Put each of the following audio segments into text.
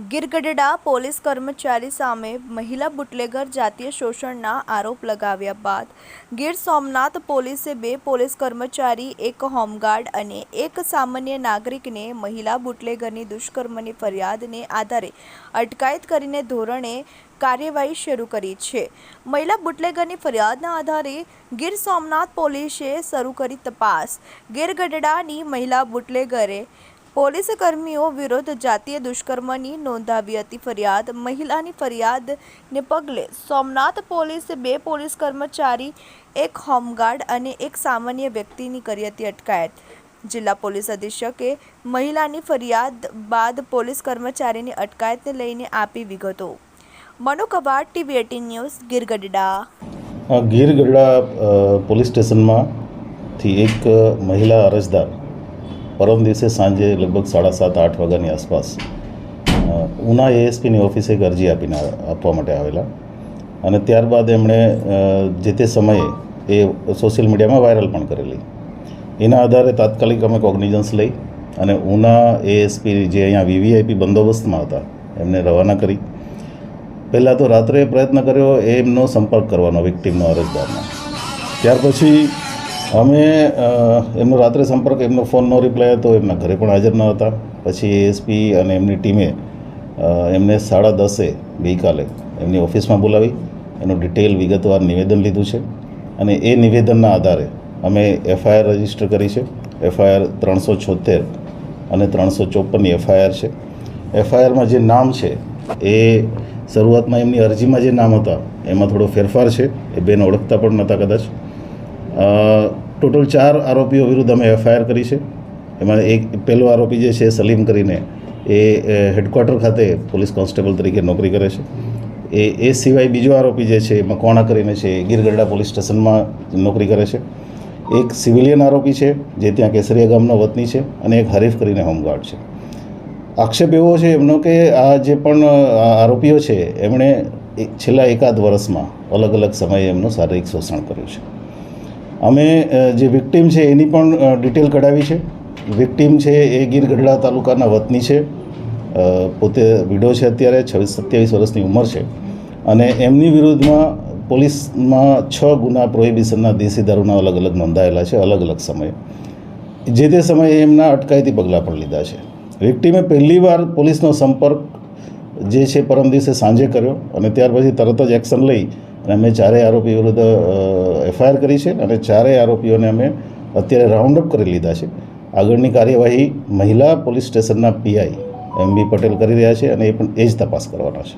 Gir Gadhada police કર્મચારી સામે મહિલા બુટલેગર જાતીય શોષણના આરોપ લગાવ્યા બાદ ગીર સોમનાથ પોલીસે બે પોલીસ કર્મચારી, એક હોમગાર્ડ અને એક સામાન્ય નાગરિકને મહિલા બુટલેગરની દુષ્કર્મની ફરિયાદને આધારે અટકાયત કરીને ધોરણે કાર્યવાહી શરૂ કરી છે. મહિલા બુટલેગરની ફરિયાદના આધારે ગીર સોમનાથ પોલીસે શરૂ કરી તપાસ. ગીરગઢડાની મહિલા બુટલેગરે પોલીસ કર્મીઓ વિરુદ્ધ જાતીય દુષ્કર્મની નોંધાવી હતી ફરિયાદ. મહિલાની ફરિયાદને પગલે સોમનાથ પોલીસે બે પોલીસ કર્મચારી એક હોમગાર્ડ અને એક સામાન્ય વ્યક્તિની કરી હતી અટકાયત. જિલ્લા પોલીસ અધિક્ષકે મહિલાની ફરિયાદ બાદ પોલીસ કર્મચારીની અટકાયતને લઈને આપી વિગતો. Manu Kavad TV eighteen news Girgadhada. આ ગીર ગઢડા અ, પોલીસ સ્ટેશનમાંથી એક મહિલા અરજદાર પરમ દિવસે સાંજે લગભગ સાડા સાત, આઠ વાગ્યાની આસપાસ ઉના એએસપીની ઓફિસે એક અરજી આપીને આપવા માટે આવેલા. અને ત્યારબાદ એમણે જે તે સમયે એ સોશિયલ મીડિયામાં વાયરલ પણ કરેલી. એના આધારે તાત્કાલિક અમે કોગ્નિઝન્સ લઈ અને ઉના એએસપી જે અહીંયા વીવીઆઈપી બંદોબસ્તમાં હતા, એમને રવાના કરી. પહેલાં તો રાત્રે પ્રયત્ન કર્યો એમનો સંપર્ક કરવાનો, વિક્ટીમનો અરજદારનો. ત્યાર પછી અમે એમનો રાત્રે સંપર્ક, એમનો ફોનનો રિપ્લાય હતો, એમના ઘરે પણ હાજર ન હતા. પછી એએસપી અને એમની ટીમે એમને સાડા દસે ગઈકાલે એમની ઓફિસમાં બોલાવી. એનું ડિટેલ વિગતવાર નિવેદન લીધું છે. અને એ નિવેદનના આધારે અમે એફઆઈઆર રજિસ્ટર કરી છે. એફઆઈઆર ત્રણસો છોતેર અને ત્રણસો ચોપનની એફઆઈઆર છે. એફઆઈઆરમાં જે નામ છે, એ શરૂઆતમાં એમની અરજીમાં જે નામ હતા, એમાં થોડો ફેરફાર છે. એ બેન ઓળખતા પણ નહોતા કદાચ. ટોટલ ચાર આરોપીઓ વિરુદ્ધ અમે એફઆઈઆર કરી છે. એમાં એક, પહેલો આરોપી જે છે સલીમ કરીને, એ હેડક્વાર્ટર ખાતે પોલીસ કોન્સ્ટેબલ તરીકે નોકરી કરે છે. એ એ સિવાય બીજો આરોપી જે છે, મકવાણા કરીને છે, ગીરગઢડા પોલીસ સ્ટેશનમાં નોકરી કરે છે. એક સિવિલિયન આરોપી છે, જે ત્યાં કેસરિયા ગામનો વતની છે અને એક હરીફ કરીને હોમગાર્ડ છે. આક્ષેપ એવો છે એમનો કે આ જે પણ આરોપીઓ છે, એમણે છેલ્લા એકાદ વર્ષમાં અલગ અલગ સમયે એમનું શારીરિક શોષણ કર્યું છે. અમે જે વિક્ટીમ છે એની પણ ડિટેલ કઢાવી છે. વિક્ટીમ છે એ ગીર ગઢડા તાલુકાના વતની છે. પોતે વિડો છે અત્યારે, છવ્વીસ, સત્યાવીસ વર્ષની ઉંમર છે. અને એમની વિરુદ્ધમાં પોલીસમાં છ ગુના પ્રોહિબિશનના દેશી દારૂના અલગ અલગ નોંધાયેલા છે, અલગ અલગ સમયે. જે તે સમયે એમના અટકાયતી પગલાં પણ લીધા છે. વિક્ટીમે પહેલીવાર પોલીસનો સંપર્ક જે છે પરમ દિવસે સાંજે કર્યો અને ત્યાર પછી તરત જ એક્શન લઈ અને અમે ચારેય આરોપી વિરુદ્ધ એફઆઈઆર કરી છે અને ચારેય આરોપીઓને અમે અત્યારે રાઉન્ડ અપ કરી લીધા છે. આગળની કાર્યવાહી મહિલા પોલીસ સ્ટેશનના પીઆઈ એમ બી પટેલ કરી રહ્યા છે અને એ પણ એ જ તપાસ કરવાના છે.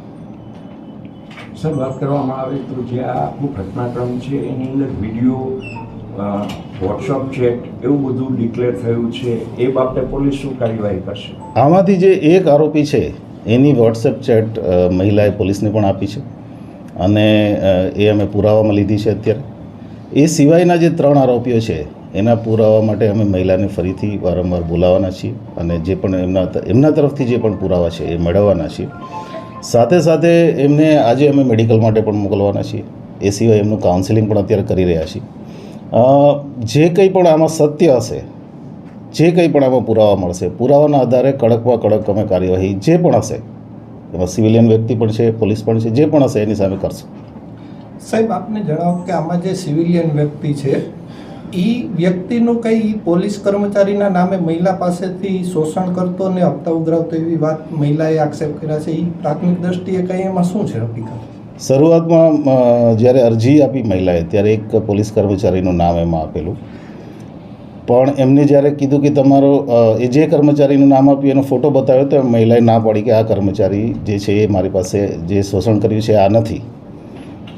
સર વાત કરવામાં આવે તો જે આ આખું ઘટનાક્રમ છે એની અંદર વીડિયો વોટ્સઅપ ચેટ એવું બધું ડિક્લેર થયું છે એ બાબતે પોલીસ શું કાર્યવાહી કરશે? આમાંથી જે એક આરોપી છે એની વોટ્સએપ ચેટ મહિલાએ પોલીસને પણ આપી છે. અને એ અમે પુરાવામાં લીધી છે અત્યારે. એ સિવાયના જે ત્રણ આરોપીઓ છે, એના પુરાવા માટે અમે મહિલાને ફરીથી વારંવાર બોલાવવાના છીએ અને જે પણ એમના એમના તરફથી જે પણ પુરાવા છે એ મેળવવાના છીએ. સાથે સાથે એમને આજે અમે મેડિકલ માટે પણ મોકલવાના છીએ. એ સિવાય એમનું કાઉન્સેલિંગ પણ અત્યારે કરી રહ્યા છીએ. જે કંઈ પણ આમાં સત્ય હશે, જે કંઈ પણ આમાં પુરાવા મળશે, પુરાવાના આધારે કડકમાં કડક અમે કાર્યવાહી જે પણ હશે એમાં સિવિલિયન વ્યક્તિ પણ છે પોલીસ પણ છે જે પણ હશે એની સામે કરશે. સાહેબ આપને જણાવો કે આમાં જે સિવિલિયન વ્યક્તિ છે એ વ્યક્તિનું કંઈ પોલીસ કર્મચારીના નામે મહિલા પાસેથી શોષણ કરતો ને હપ્તા ઉઘરાવતો એવી વાત મહિલાએ આક્ષેપ કર્યા છે? એ પ્રાથમિક દ્રષ્ટિએ કંઈ એમાં શું છે હકીકત? શરૂઆતમાં જ્યારે અરજી આપી મહિલાએ ત્યારે એક પોલીસ કર્મચારીનું નામ એમાં આપેલું. પણ એમને જ્યારે કીધું કે તમારો એ જે કર્મચારીનું નામ આપ્યું એનો ફોટો બતાવ્યો તો મહિલાએ ના પાડી કે આ કર્મચારી જે છે એ મારી પાસે જે શોષણ કર્યું છે આ નથી.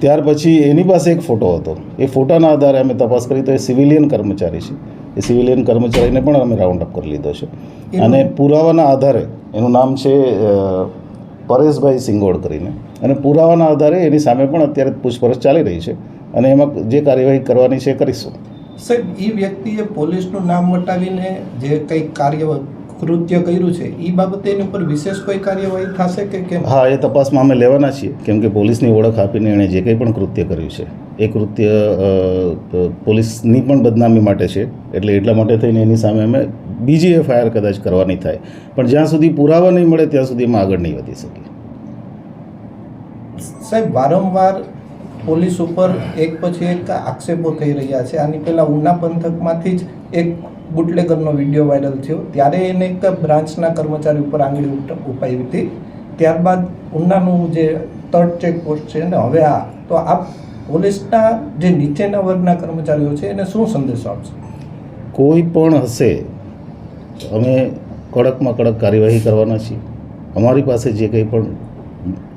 ત્યાર પછી એની પાસે એક ફોટો હતો. એ ફોટાના આધારે અમે તપાસ કરી તો એ સિવિલિયન કર્મચારી છે. એ સિવિલિયન કર્મચારીને પણ અમે રાઉન્ડ અપ કરી લીધો છે. અને પુરાવાના આધારે એનું નામ છે પરેશભાઈ સિંગોડ કરીને. અને પુરાવાના આધારે એની સામે પણ અત્યારે પૂછપરછ ચાલી રહી છે. અને એમાં જે કાર્યવાહી કરવાની છે એ કરીશું. સાહેબ એ વ્યક્તિએ પોલીસનું નામ વટાવીને જે કંઈક કાર્ય કૃત્ય કર્યું છે એ બાબતે એની ઉપર વિશેષ કોઈ કાર્યવાહી થશે કે કેમ? હા એ તપાસમાં અમે લેવાના છીએ કેમ કે પોલીસની ઓળખ આપીને એણે જે કંઈ પણ કૃત્ય કર્યું છે એ કૃત્ય પોલીસની પણ બદનામી માટે છે એટલે એટલા માટે થઈને એની સામે અમે બીજી એફઆઈઆર કદાચ કરવાની થાય પણ જ્યાં સુધી પુરાવા નહીં મળે ત્યાં સુધી એમાં આગળ નહીં વધી શકીએ. સાહેબ વારંવાર પોલીસ ઉપર એક પછી એક આક્ષેપો થઈ રહ્યા છે. આની પહેલાં ઉના પંથકમાંથી જ એક બુટલેગરનો વીડિયો વાયરલ થયો. ત્યારે એને એક બ્રાન્ચના કર્મચારી ઉપર આંગળી ઉપાઈ હતી. ત્યારબાદ ઉનાનું જે થર્ડ ચેકપોસ્ટ છે ને હવે આ તો આ પોલીસના જે નીચેના વર્ગના કર્મચારીઓ છે એને શું સંદેશો આપશે? કોઈ પણ હશે, અમે કડકમાં કડક કાર્યવાહી કરવાના છીએ. અમારી પાસે જે કંઈ પણ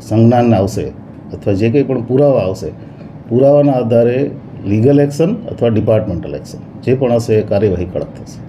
સંજ્ઞાન આવશે અથવા જે કંઈ પણ પુરાવા આવશે, પુરાવાના આધારે લીગલ એક્શન અથવા ડિપાર્ટમેન્ટલ એક્શન, જે પણ હશે એ કાર્યવાહી કડક થશે.